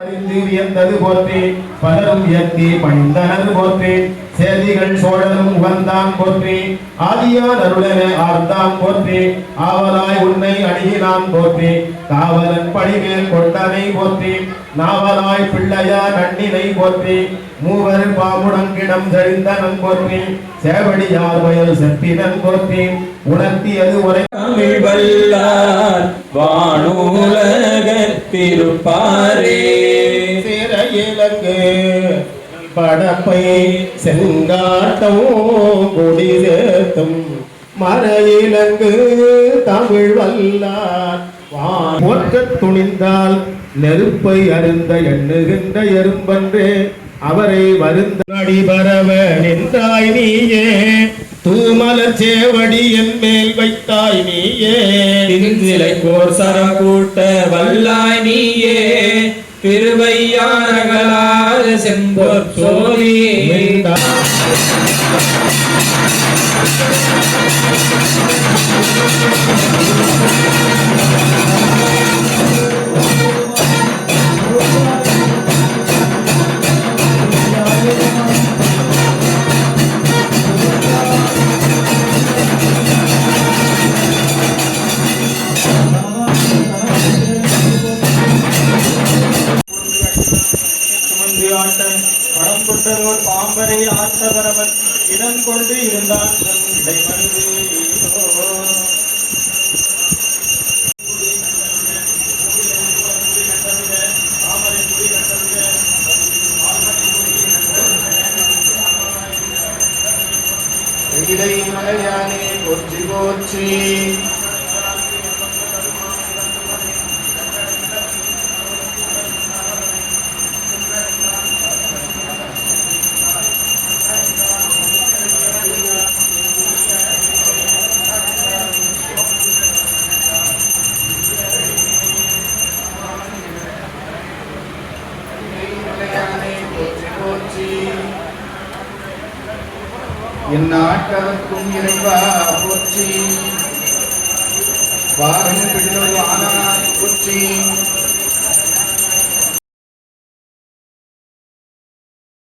அறிந்து வியந்தது போற்றி பலரும் வியத்தி பணிந்தனர் போற்றி. சேதிகள் சோழனும் உகந்தான் போற்றி ஆதியார் அருளன ஆர்ந்தாம் போற்றி. ஆவலாய் உன்னை அணுகினான் போற்றி காவலன் பணிமேல் கொண்டனை போற்றி. நாவலாய் பிள்ளையா நன்னினை போற்றி மூவர் பாமுடங்கிடம் செழிந்தனன் போற்றி. சேவடியார் வயல் செப்பினன் போற்றி உணர்த்தியது உரை தமிழ் வல்லார் வானூலகத்திருப்பாரே சேர இலங்கு படப்பை செங்காட்டம் கொடி சேர்த்தும் மர இலங்கு தமிழ் வல்லார் போற்றத் துணிந்தால் நெருப்பை அருந்த எண்ணுகின்ற எறும்பன்றே அவரை வருந்த அடிபரவ நின்றாய் நீயே தூமலர் சேவடி என் மேல் வைத்தாய் நீயே. திந்திலை கோர் சரம் கூட்ட வல்லாய் நீயே. திருவையானகளார் செம்பொற் சோதி. சுமந்து ஆட்டன் படம் கொண்டதோர் பாம்பரை ஆட்டவரவன் இடம் கொண்டு இருந்தான் தன் இடைமருது ஈரோ. இதை மலையானே போற்றி போற்றி என் நாட்டவர்க்கும் இறைவா போற்றி வாரம் பின்னொரு ஆனா போற்றி